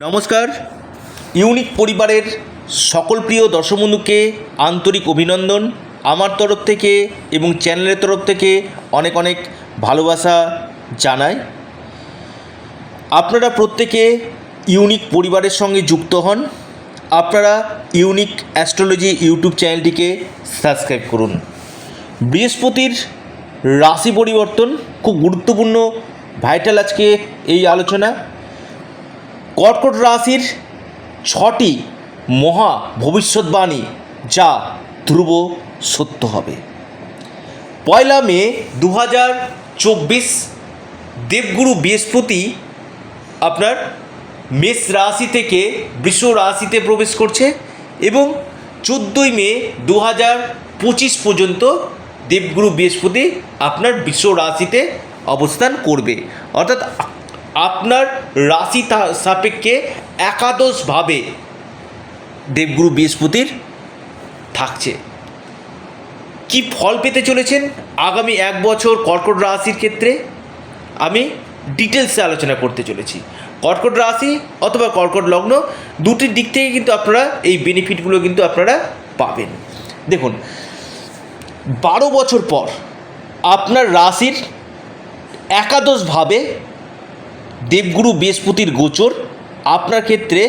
নমস্কার। ইউনিক পরিবারের সকল প্রিয় দর্শক বন্ধুকে আন্তরিক অভিনন্দন। আমার তরফ থেকে এবং চ্যানেলের তরফ থেকে অনেক অনেক ভালোবাসা জানাই। আপনারা প্রত্যেকে ইউনিক পরিবারের সঙ্গে যুক্ত হন। আপনারা ইউনিক অ্যাস্ট্রোলজি ইউটিউব চ্যানেলটিকে সাবস্ক্রাইব করুন। বৃহস্পতির রাশি পরিবর্তন, খুব গুরুত্বপূর্ণ, ভাইটাল আজকে এই আলোচনা। কর্কট রাশির ছটি মহা ভবিষ্যৎবাণী যা ধ্রুব সত্য হবে। পয়লা মে দু হাজার চব্বিশ দেবগুরু বৃহস্পতি আপনার মেষ রাশি থেকে বৃষ রাশিতে প্রবেশ করছে এবং চোদ্দোই মে দু হাজার পঁচিশ পর্যন্ত দেবগুরু বৃহস্পতি আপনার বৃষ রাশিতে অবস্থান করবে। অর্থাৎ আপনার রাশি সাপেক্ষে একাদশভাবে দেবগুরু বৃহস্পতির থাকছে। কি ফল পেতে চলেছেন আগামী এক বছর কর্কট রাশির ক্ষেত্রে? আমি ডিটেলসে আলোচনা করতে চলেছি। কর্কট রাশি অথবা কর্কট লগ্ন দুটির দিক থেকে কিন্তু আপনারা এই বেনিফিটগুলো কিন্তু আপনারা পাবেন। দেখুন, বারো বছর পর আপনার রাশির একাদশভাবে দেবগুরু বৃহস্পতির গোচর আপনার ক্ষেত্রে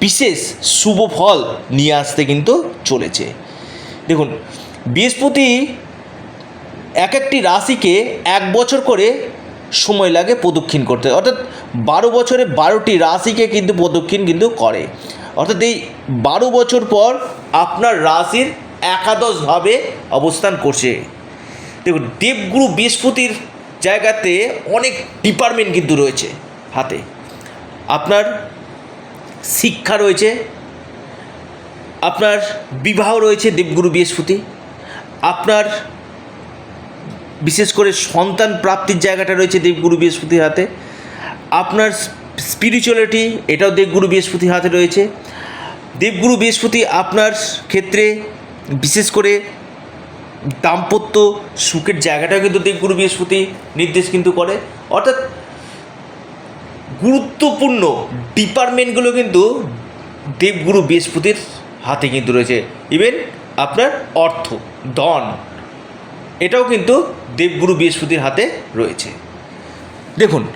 বিশেষ শুভ ফল নিয়ে আসতে কিন্তু চলেছে। দেখুন, বৃহস্পতি এক একটি রাশিকে এক বছর করে সময় লাগে প্রদক্ষিণ করতে। অর্থাৎ বারো বছরে বারোটি রাশিকে কিন্তু প্রদক্ষিণ কিন্তু করে। অর্থাৎ এই বারো বছর পর আপনার রাশির একাদশভাবে অবস্থান করছে। দেখুন, দেবগুরু বৃহস্পতির জায়গাতে অনেক ডিপার্টমেন্ট কিন্তু রয়েছে হাতে। আপনার শিক্ষা রয়েছে, আপনার বিবাহ রয়েছে দেবগুরু বৃহস্পতি, আপনার বিশেষ করে সন্তান প্রাপ্তির জায়গাটা রয়েছে দেবগুরু বৃহস্পতির হাতে, আপনার স্পিরিচুয়ালিটি এটাও দেবগুরু বৃহস্পতির হাতে রয়েছে। দেবগুরু বৃহস্পতি আপনার ক্ষেত্রে বিশেষ করে দাম্পত্য সুখের জায়গাটাও কিন্তু দেবগুরু বৃহস্পতি নির্দেশ কিন্তু করে। অর্থাৎ গুরুত্বপূর্ণ ডিপার্টমেন্টগুলো কিন্তু দেবগুরু বৃহস্পতির হাতে কিন্তু রয়েছে। ইভেন আপনার অর্থ, ধন, এটাও কিন্তু দেবগুরু বৃহস্পতির হাতে রয়েছে। দেখুন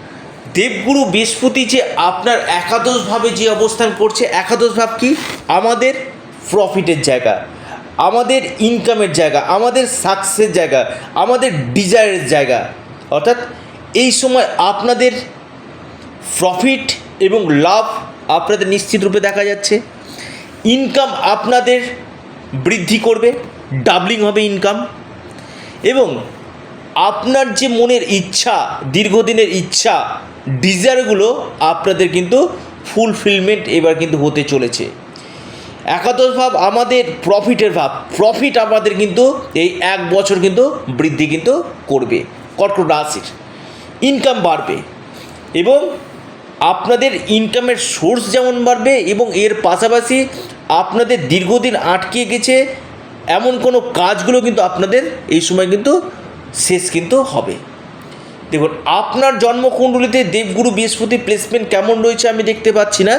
দেবগুরু বৃহস্পতি যে আপনার একাদশভাবে যে অবস্থান করছে, একাদশ ভাব কি? আমাদের প্রফিটের জায়গা। আমাদের ইনকামের জায়গা, আমাদের সাকসেস জায়গা, আমাদের ডিজায়ারের জায়গা। অর্থাৎ এই সময় আপনাদের প্রফিট এবং লাভ আপনাদের নিশ্চিত রূপে দেখা যাচ্ছে। ইনকাম আপনাদের বৃদ্ধি করবে ডাবলিং হবে ইনকাম এবং আপনার যে মনের ইচ্ছা, দীর্ঘদিনের ইচ্ছা ডিজায়ারগুলো আপনাদের কিন্তু ফুলফিলমেন্ট এবার কিন্তু হতে চলেছে। একাদশ ভাব আমাদের প্রফিটের ভাব। প্রফিট আমাদের কিন্তু এই এক বছর কিন্তু বৃদ্ধি কিন্তু করবে কর্কট রাশির। ইনকাম বাড়বে এবং আপনাদের ইনকামের সোর্স যেমন বাড়বে এবং এর পাশাপাশি আপনাদের দীর্ঘদিন আটকে গেছে, এমন কোনো কাজগুলো কিন্তু আপনাদের এই সময় কিন্তু শেষ কিন্তু হবে। দেখুন, আপনার জন্মকুণ্ডলিতে দেবগুরু বৃহস্পতি প্লেসমেন্ট কেমন রয়েছে আমি দেখতে পাচ্ছি না,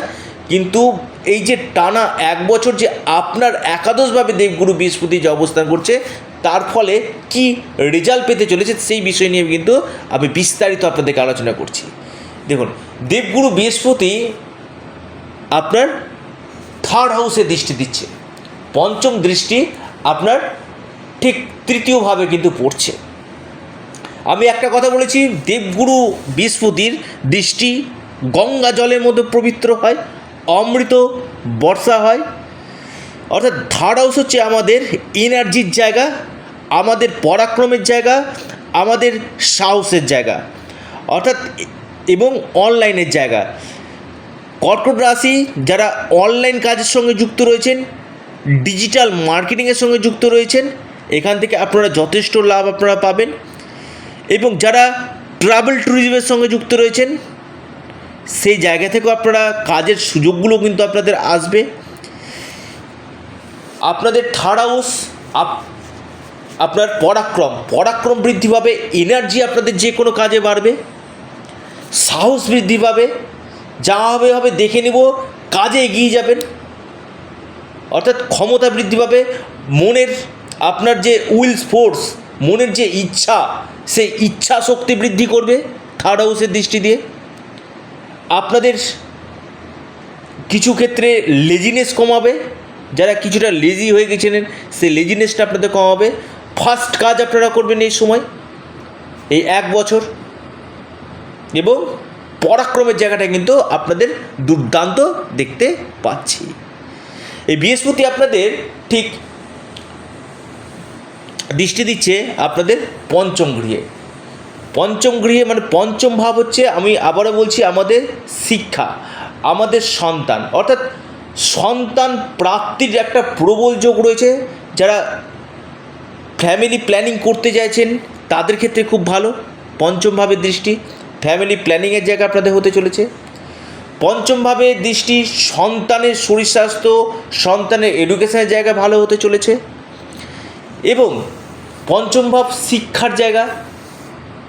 কিন্তু এই যে টানা এক বছর যে আপনার একাদশভাবে দেবগুরু বৃহস্পতি যে অবস্থান করছে, তার ফলে কি রেজাল্ট পেতে চলেছে সেই বিষয় নিয়ে কিন্তু আমি বিস্তারিত আপনাদেরকে আলোচনা করছি। দেখুন, দেবগুরু বৃহস্পতি আপনার থার্ড হাউসে দৃষ্টি দিচ্ছে। পঞ্চম দৃষ্টি আপনার ঠিক তৃতীয়ভাবে কিন্তু পড়ছে। আমি একটা কথা বলেছি, দেবগুরু বৃহস্পতির দৃষ্টি গঙ্গা জলের মধ্যে পবিত্র হয়। অমৃত বর্ষা হয়। অর্থাৎ থার্ড হাউস হচ্ছে আমাদের এনার্জির জায়গা, আমাদের পরাক্রমের জায়গা, আমাদের সাহসের জায়গা। অর্থাৎ এবং অনলাইনের জায়গা। কর্কট রাশি যারা অনলাইন কাজের সঙ্গে যুক্ত রয়েছেন ডিজিটাল মার্কেটিংয়ের সঙ্গে যুক্ত রয়েছেন, এখান থেকে আপনারা যথেষ্ট লাভ আপনারা পাবেন। এবং যারা ট্রাভেল ট্যুরিজমের সঙ্গে যুক্ত রয়েছেন সেই জায়গা থেকেও আপনারা কাজের সুযোগগুলো কিন্তু আপনাদের আসবে। আপনাদের থার্ড হাউস আপ, আপনার পরাক্রম পরাক্রম বৃদ্ধি পাবে এনার্জি আপনাদের যে কোনো কাজে বাড়বে, সাহস বৃদ্ধি পাবে, যা হবে হবে দেখে নেব, কাজে এগিয়ে যাবেন। অর্থাৎ ক্ষমতা বৃদ্ধি পাবে, মনের আপনার যে উইলস ফোর্স মনের যে ইচ্ছা, সেই ইচ্ছা শক্তি বৃদ্ধি করবে থার্ড হাউসের দৃষ্টি দিয়ে। আপনাদের কিছু ক্ষেত্রে লেজিনেস কমাবে, যারা কিছুটা লেজি হয়ে গেছিলেন, সেই লেজিনেসটা আপনাদের কমাবে। ফার্স্ট কাজ আপনারা করবেন এই সময়, এই এক বছর। এবং পরাক্রমের জায়গাটা কিন্তু আপনাদের দুর্দান্ত দেখতে পাচ্ছি। এই বৃহস্পতি আপনাদের ঠিক দৃষ্টি দিচ্ছে আপনাদের পঞ্চম গৃহে। পঞ্চম গৃহে মানে পঞ্চম ভাব হচ্ছে, আমি আবারও বলছি, আমাদের শিক্ষা, আমাদের সন্তান। অর্থাৎ সন্তান প্রাপ্তির একটা প্রবল যোগ রয়েছে। যারা ফ্যামিলি প্ল্যানিং করতে চাইছেন, তাদের ক্ষেত্রে খুব ভালো। পঞ্চমভাবে দৃষ্টি ফ্যামিলি প্ল্যানিংয়ের জায়গা আপনাদের হতে চলেছে। পঞ্চমভাবে দৃষ্টি, সন্তানের শরীর স্বাস্থ্য, সন্তানের এডুকেশনের জায়গা ভালো হতে চলেছে। এবং পঞ্চম ভাব শিক্ষার জায়গা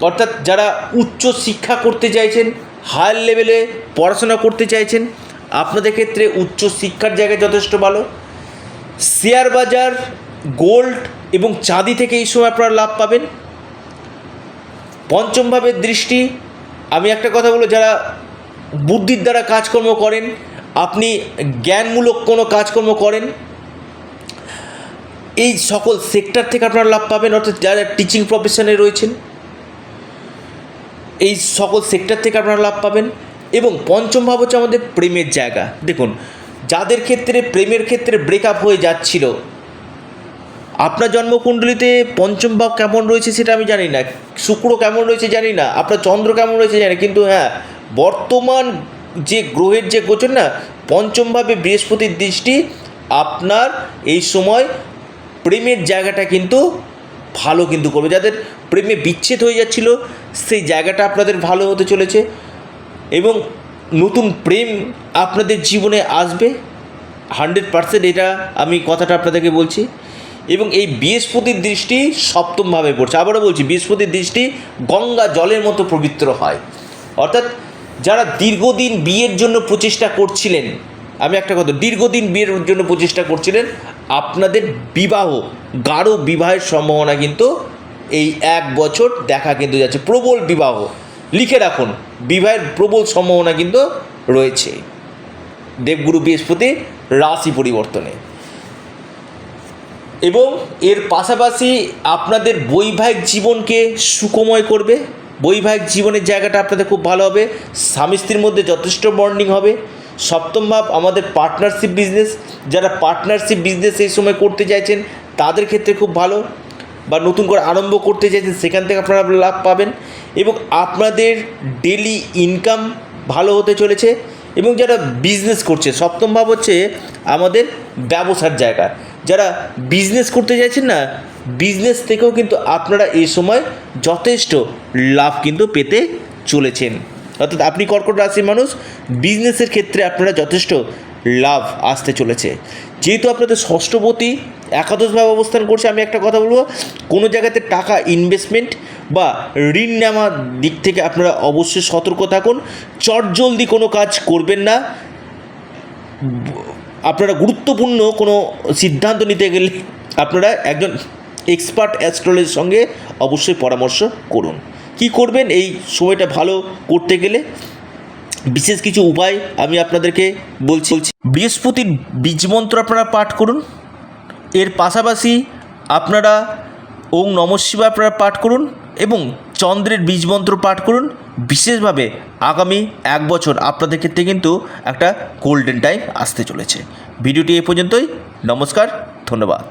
অর্থাৎ যারা উচ্চ শিক্ষা করতে চাইছেন হায়ার লেভেলে পড়াশোনা করতে চাইছেন, আপনাদের ক্ষেত্রে উচ্চ শিক্ষার জায়গা যথেষ্ট ভালো। শেয়ার বাজার গোল্ড এবং চাঁদি থেকে এই সময় আপনারা লাভ পাবেন। পঞ্চমভাবে দৃষ্টি, আমি একটা কথা বলব, যারা বুদ্ধির দ্বারা কাজকর্ম করেন, আপনি জ্ঞানমূলক কোনো কাজকর্ম করেন, এই সকল সেক্টর থেকে আপনারা লাভ পাবেন। অর্থাৎ যারা টিচিং প্রফেশনে রয়েছেন এই সকল সেক্টর থেকে আপনারা লাভ পাবেন এবং পঞ্চম ভাব হচ্ছে আমাদের প্রেমের জায়গা। দেখুন, যাদের ক্ষেত্রে, প্রেমের ক্ষেত্রে ব্রেকআপ হয়ে যাচ্ছিল, আপনার জন্মকুণ্ডলিতে পঞ্চম ভাব কেমন রয়েছে সেটা আমি জানি না, শুক্র কেমন রয়েছে জানি না, আপনার চন্দ্র কেমন রয়েছে জানি কিন্তু হ্যাঁ বর্তমান যে গ্রহের যে গোচর না পঞ্চমভাবে বৃহস্পতির দৃষ্টি আপনার এই সময় প্রেমের জায়গাটা কিন্তু ভালো কিন্তু করবে। যাদের প্রেমে বিচ্ছেদ হয়ে যাচ্ছিল, সেই জায়গাটা আপনাদের ভালো হতে চলেছে এবং নতুন প্রেম আপনাদের জীবনে আসবে। হান্ড্রেড পার্সেন্ট এটা আমি কথাটা আপনাদেরকে বলছি। এবং এই বৃহস্পতির দৃষ্টি সপ্তমভাবে পড়ছে। আবারও বলছি, বৃহস্পতির দৃষ্টি গঙ্গা জলের মতো পবিত্র হয়। অর্থাৎ যারা দীর্ঘদিন বিয়ের জন্য প্রচেষ্টা করছিলেন আমি একটা কথা, দীর্ঘদিন বিয়ের জন্য প্রচেষ্টা করছিলেন, আপনাদের বিবাহ, গাঢ় বিবাহের সম্ভাবনা কিন্তু এই এক বছর দেখা কিন্তু যাচ্ছে, প্রবল বিবাহ। লিখে রাখুন, বিবাহের প্রবল সম্ভাবনা কিন্তু রয়েছে। দেবগুরু বৃহস্পতি, রাশি পরিবর্তনে। এবং এর পাশাপাশি আপনাদের বৈবাহিক জীবনকে সুখময় করবে, বৈবাহিক জীবনের জায়গাটা আপনাদের খুব ভালো হবে স্বামী স্ত্রীর মধ্যে যথেষ্ট বন্ডিং হবে সপ্তম ভাব আমাদের পার্টনারশিপ বিজনেস যারা পার্টনারশিপ বিজনেস এই সময় করতে চাইছেন, তাদের ক্ষেত্রে খুব ভালো। বা নতুন করে আরম্ভ করতে চাইছেন, সেখান থেকে আপনারা লাভ পাবেন। এবং আপনাদের ডেলি ইনকাম ভালো হতে চলেছে। এবং যারা বিজনেস করছে, সপ্তম ভাব হচ্ছে আমাদের ব্যবসার জায়গা। যারা বিজনেস করতে চাইছেন না বিজনেস থেকেও কিন্তু আপনারা এই সময় যথেষ্ট লাভ কিন্তু পেতে চলেছেন। অর্থাৎ আপনি কর্কট রাশির মানুষ, বিজনেসের ক্ষেত্রে আপনারা যথেষ্ট লাভ আসতে চলেছে। যেহেতু আপনাদের ষষ্ঠপতি একাদশভাবে অবস্থান করছে, আমি একটা কথা বলব, কোনো জায়গাতে টাকা ইনভেস্টমেন্ট বা ঋণ নেওয়ার দিক থেকে আপনারা অবশ্যই সতর্ক থাকুন। চটজলদি কোনো কাজ করবেন না। আপনারা গুরুত্বপূর্ণ কোনো সিদ্ধান্ত নিতে গেলে আপনারা একজন এক্সপার্ট অ্যাস্ট্রোলজির সঙ্গে অবশ্যই পরামর্শ করুন। কি করবেন? এই সময়টা ভালো করতে গেলে বিশেষ কিছু উপায় আমি আপনাদেরকে বলছি। বলছি বৃহস্পতির বীজমন্ত্র আপনারা পাঠ করুন। এর পাশাপাশি আপনারা ওং নম শিবায় আপনারা পাঠ করুন এবং চন্দ্রের বীজমন্ত্র পাঠ করুন। বিশেষভাবে আগামী এক বছর আপনাদের ক্ষেত্রে কিন্তু একটা গোল্ডেন টাইম আসতে চলেছে। ভিডিওটি এ পর্যন্তই। নমস্কার, ধন্যবাদ।